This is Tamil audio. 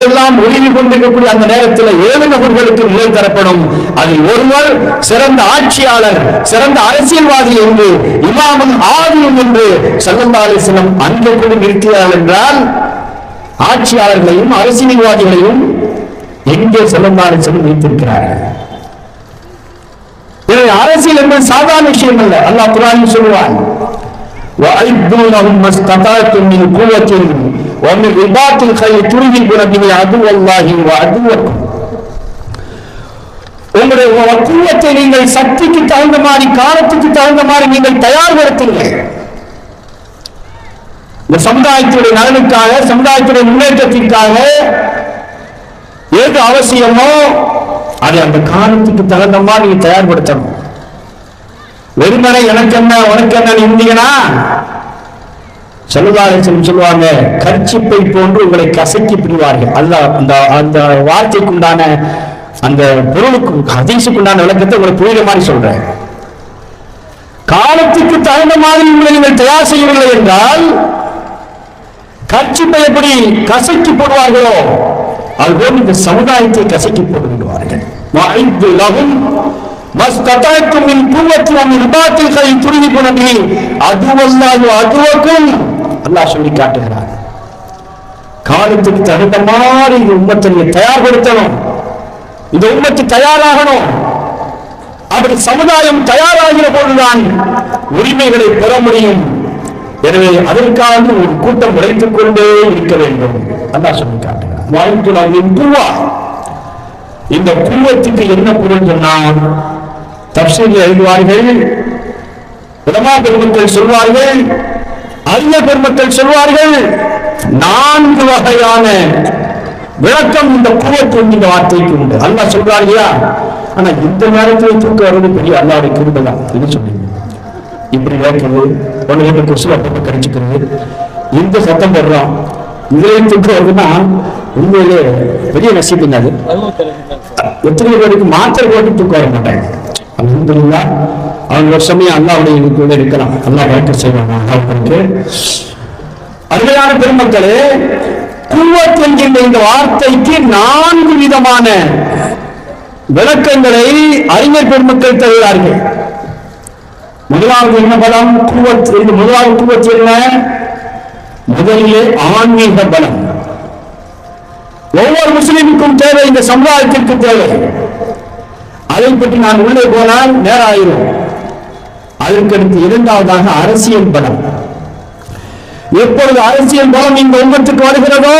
எல்லாம் ஒழுங்கி கொண்டிருக்கக்கூடிய அந்த நேரத்தில் ஏழு நபர்களுக்கு நிலை தரப்படும் அதில் ஒருவர் சிறந்த ஆட்சியாளர் சிறந்த அரசியல்வாதி என்று இமாமும் ஆதியும் என்று சல்லல்லா அலிஸ்லம் அங்கே கூட நிறுத்தினார் என்றால் ஆட்சியாளர்களையும் அரசியல்வாதிகளையும் எங்கே சல்லல்லா அலிஸ்லம் வைத்திருக்கிறார்கள் எனவே அரசியல் என்பது சாதாரண விஷயம் அல்ல அல்லாஹ் குரானில் சொல்லுவான் وَأَعِدُّوا لَهُم مَّا اسْتَطَعْتُم مِّن قُوَّةٍ وَمِن رِّبَاطِ الْخَيْلِ تُرْهِبُونَ بِهِ عَدُوَّ اللَّهِ وَعَدُوَّكُمْ உங்களுடைய கூவத்தை நீங்கள் சக்திக்கு தகுந்த மாதிரி காலத்துக்கு தகுந்த மாதிரி நீங்கள் தயார்படுத்துங்கள் இந்த சமுதாயத்துடைய நலனுக்காக சமுதாயத்துடைய முன்னேற்றத்திற்காக எது அவசியமோ அதை அந்த காலத்துக்கு தகுந்த மாதிரி நீங்க தயார்படுத்தணும் வெறுமனை எனக்கு என்ன உனக்கு என்ன இருந்தீங்கன்னா சொல்லுவார்கள் சொல்லுவாங்க. கர்ச்சிப்பை போன்று உங்களை கசக்கி பிடிவார்கள். அல்ல அந்த அந்த வார்த்தைக்குண்டான அந்த பொருளுக்கு அதிசுக்குண்டான விளக்கத்தை உங்களை புரியுற மாதிரி சொல்றேன். காலத்துக்கு தகுந்த மாதிரி உங்களை நீங்கள் தயார் செய்யவில்லை என்றால் கர்ச்சிப்பை எப்படி கசக்கி போடுவார்களோ அதுபோல் இந்த சமுதாயத்தை கசக்கி போட்டு விடுவார்கள் மஸ்தத்தாய்க்கும் மின் பூவத்துவம் நிர்பாத்தில் கை துருவி அதுவல்லாது அதுவக்கும் அல்லாஹ் சொல்லி காட்டுகிறார் காலத்துக்கு தகுந்த மாதிரி இந்த உண்மத்தை தயார்படுத்தணும். இந்த உண்மைக்கு தயாராகணும். அப்படி சமுதாயம் தயாராகிற போதுதான் உரிமைகளை பெற முடியும். எனவே அதற்காக ஒரு கூட்டம் உழைத்துக் கொண்டே இருக்க வேண்டும். அதான் சொல்லி காட்டுகிறார் வாய்ப்பு நான் குருவா இந்த குருவத்துக்கு என்ன பொருள் சொன்னால் தப்சீல் எழுதுவார்கள் உலமா பெருமக்கள் சொல்வார்கள் அறிய பெருமக்கள் சொல்வார்கள் நான்கு வகையான விளக்கம் இந்த குவத்து இந்த வார்த்தைக்கு உண்டு. அல்லா சொல்றாரு இல்லையா? ஆனா இந்த நேரத்தில் தூக்க வர்றது பெரிய அல்லாவுடைய கிருபதான் என்ன சொன்னீங்க இப்படி கேட்கிறது ஒன்று ரெண்டு கொசு அப்பப்போ கடிச்சுக்கிறது. இந்த சத்தம் போடுறோம். இதுலயும் தூக்கம் வருதுன்னா உண்மையிலே பெரிய நசீபுங்க அது எத்தனை பேருக்கு மாத்திரை போட்டு தூக்கம் வர மாட்டாங்க. அல்ஹம்துலில்லாஹ் நான்கு வருஷமே சமயம் அல்லாவுடைய இது கூட இருக்கலாம். அல்லாஹ் வழக்கு செய்வாங்க அருமையான பெருமக்களே குவத் என்கின்ற இந்த வார்த்தைக்கு நான்கு விதமான விளக்கங்களை அறிஞர் பெருமக்கள் தருகிறார்கள். முதலாவது என்ன பலம்? குவத். இந்த முதலாவது குவத் என்ன? முதலிலே ஆன்மீக பலம். ஒவ்வொரு முஸ்லிமுக்கும் தேவை இந்த சமுதாயத்திற்கு தேவை. அதை பற்றி நான் உள்ளே போனால் நேரம் ஆயிரும் அதற்கடுத்து இரண்டாவதாக அரசியல் பலம். எப்பொழுது அரசியல் பலம் இங்கு ஒன்றுக்கு வருகிறதோ